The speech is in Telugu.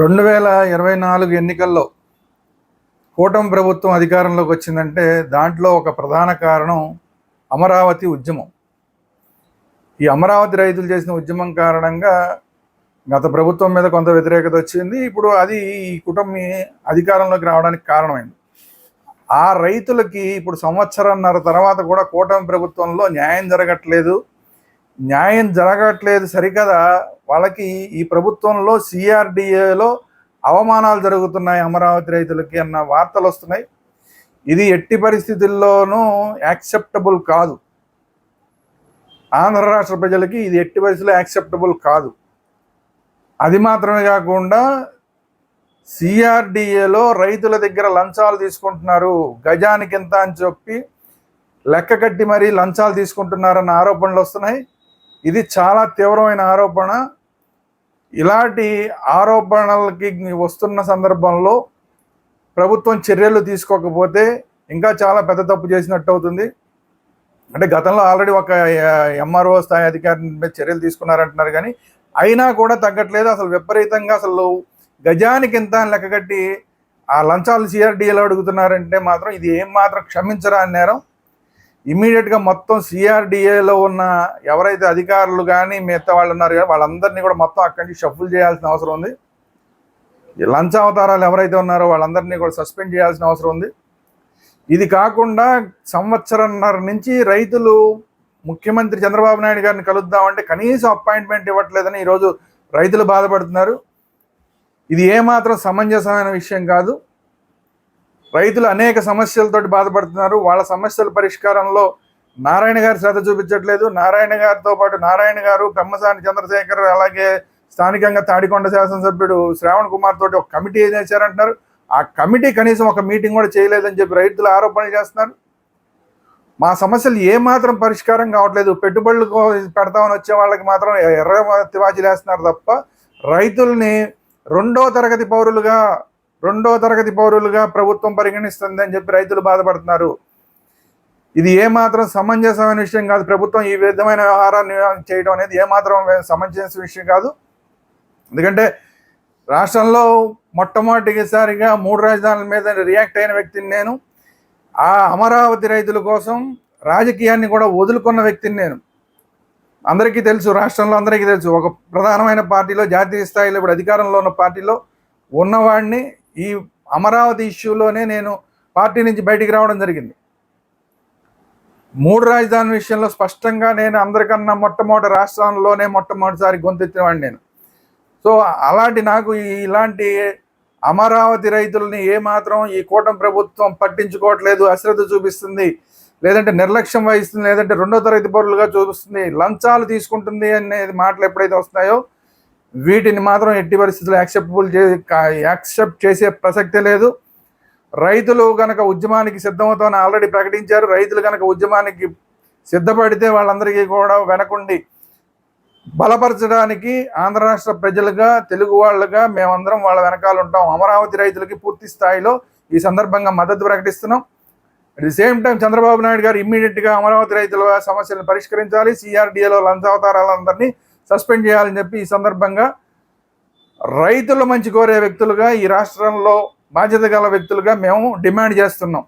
రెండు వేల ఇరవై నాలుగు ఎన్నికల్లో కూటమి ప్రభుత్వం అధికారంలోకి వచ్చిందంటే దాంట్లో ఒక ప్రధాన కారణం అమరావతి ఉద్యమం. ఈ అమరావతి రైతులు చేసిన ఉద్యమం కారణంగా గత ప్రభుత్వం మీద కొంత వ్యతిరేకత వచ్చింది. ఇప్పుడు అది ఈ కుటుంబం అధికారంలోకి రావడానికి కారణమైంది. ఆ రైతులకి ఇప్పుడు సంవత్సరంన్నర తర్వాత కూడా కూటమి ప్రభుత్వంలో న్యాయం జరగట్లేదు. న్యాయం జరగట్లేదు సరికదా. వాళ్ళకి ఈ ప్రభుత్వంలో సిఆర్డిఏలో అవమానాలు జరుగుతున్నాయి అమరావతి రైతులకి అన్న వార్తలు వస్తున్నాయి. ఇది ఎట్టి పరిస్థితుల్లోనూ యాక్సెప్టబుల్ కాదు. ఆంధ్ర రాష్ట్ర ప్రజలకి ఇది ఎట్టి పరిస్థితుల్లో యాక్సెప్టబుల్ కాదు. అది మాత్రమే కాకుండా సిఆర్డిఏలో రైతుల దగ్గర లంచాలు తీసుకుంటున్నారు. గజానికి ఎంత అని చెప్పి లెక్క కట్టి మరీ లంచాలు తీసుకుంటున్నారన్న ఆరోపణలు వస్తున్నాయి. ఇది చాలా తీవ్రమైన ఆరోపణ. ఇలాంటి ఆరోపణలకి వస్తున్న సందర్భంలో ప్రభుత్వం చర్యలు తీసుకోకపోతే ఇంకా చాలా పెద్ద తప్పు చేసినట్టు అవుతుంది. అంటే గతంలో ఆల్రెడీ ఒక ఎంఆర్ఓ స్థాయి అధికారి మీద చర్యలు తీసుకున్నారంటున్నారు కానీ అయినా కూడా తగ్గట్లేదు. అసలు విపరీతంగా అసలు గజానికి ఎంత అని లెక్కగట్టి ఆ లంచాలు సిఆర్డీఏలో అడుగుతున్నారంటే మాత్రం ఇది ఏం మాత్రం క్షమించరా అని నేరం. ఇమీడియట్గా మొత్తం సిఆర్డిఏలో ఉన్న ఎవరైతే అధికారులు కానీ మిగతా వాళ్ళు ఉన్నారు కానీ వాళ్ళందరినీ కూడా మొత్తం అక్కడి నుంచి షఫుల్ చేయాల్సిన అవసరం ఉంది. ఈ లంచ అవతారాలు ఎవరైతే ఉన్నారో వాళ్ళందరినీ కూడా సస్పెండ్ చేయాల్సిన అవసరం ఉంది. ఇది కాకుండా సంవత్సరంన్నర నుంచి రైతులు ముఖ్యమంత్రి చంద్రబాబు నాయుడు గారిని కలుద్దామంటే కనీసం అపాయింట్మెంట్ ఇవ్వట్లేదని ఈరోజు రైతులు బాధపడుతున్నారు. ఇది ఏమాత్రం సమంజసమైన విషయం కాదు. రైతులు అనేక సమస్యలతోటి బాధపడుతున్నారు. వాళ్ళ సమస్యల పరిష్కారంలో నారాయణ గారు శ్రద్ధ చూపించట్లేదు. నారాయణ గారితో పాటు నారాయణ గారు పెమ్మసాని చంద్రశేఖర్ అలాగే స్థానికంగా తాడికొండ శాసనసభ్యుడు శ్రావణ్ కుమార్ తోటి ఒక కమిటీ చేశారంటున్నారు. ఆ కమిటీ కనీసం ఒక మీటింగ్ కూడా చేయలేదని చెప్పి రైతులు ఆరోపణలు చేస్తున్నారు. మా సమస్యలు ఏమాత్రం పరిష్కారం కావట్లేదు. పెట్టుబడులు పెడతామని వచ్చే వాళ్ళకి మాత్రం ఎర్ర తివాచీలు వేస్తున్నారు తప్ప రైతుల్ని రెండో తరగతి పౌరులుగా రెండో తరగతి పౌరులుగా ప్రభుత్వం పరిగణిస్తుంది అని చెప్పి రైతులు బాధపడుతున్నారు. ఇది ఏమాత్రం సమంజసమైన విషయం కాదు. ప్రభుత్వం ఈ విధమైన వ్యవహారాన్ని చేయడం అనేది ఏమాత్రం సమంజస విషయం కాదు. ఎందుకంటే రాష్ట్రంలో మొట్టమొదటిసారిగా మూడు రాజధానుల మీద రియాక్ట్ అయిన వ్యక్తిని నేను ఆ అమరావతి రైతుల కోసం రాజకీయాన్ని కూడా వదులుకున్న వ్యక్తిని నేను. అందరికీ తెలుసు రాష్ట్రంలో అందరికీ తెలుసు ఒక ప్రధానమైన పార్టీలో జాతీయ స్థాయిలో ఇప్పుడు అధికారంలో ఉన్న పార్టీలో ఉన్నవాడిని ఈ అమరావతి ఇష్యూలోనే నేను పార్టీ నుంచి బయటికి రావడం జరిగింది. మూడు రాజధాని విషయంలో స్పష్టంగా నేను అందరికన్నా మొట్టమొదటి రాష్ట్రంలోనే మొట్టమొదటిసారి గొంతెత్తినవాడిని నేను. సో అలాంటి నాకు ఇలాంటి అమరావతి రైతుల్ని ఏమాత్రం ఈ కూటమి ప్రభుత్వం పట్టించుకోవట్లేదు అశ్రద్ధ చూపిస్తుంది లేదంటే నిర్లక్ష్యం వహిస్తుంది లేదంటే రెండో తరగతి పౌరులుగా చూపిస్తుంది లంచాలు తీసుకుంటుంది అనేది మాటలు ఎప్పుడైతే వస్తున్నాయో వీటిని మాత్రం ఎట్టి పరిస్థితుల్లో యాక్సెప్టబుల్ చే యాక్సెప్ట్ చేసే ప్రసక్తే లేదు. రైతులు కనుక ఉద్యమానికి సిద్ధమవుతామని ఆల్రెడీ ప్రకటించారు. రైతులు కనుక ఉద్యమానికి సిద్ధపడితే వాళ్ళందరికీ కూడా వెనకుండి బలపరచడానికి ఆంధ్ర రాష్ట్ర ప్రజలుగా తెలుగు వాళ్ళుగా మేమందరం వాళ్ళ వెనకాల ఉంటాం. అమరావతి రైతులకి పూర్తి స్థాయిలో ఈ సందర్భంగా మద్దతు ప్రకటిస్తున్నాం. At the same time Chandrababu Naidu గారు ఇమ్మీడియట్గా అమరావతి రైతుల సమస్యలను పరిష్కరించాలి. సిఆర్డిఏలో లంచావతారాలందరినీ సస్పెండ్ చేయాలని చెప్పి ఈ సందర్భంగా రైతుల మంచి కోరే వ్యక్తులుగా ఈ రాష్ట్రంలో బాధ్యత గల వ్యక్తులుగా మేము డిమాండ్ చేస్తున్నాం.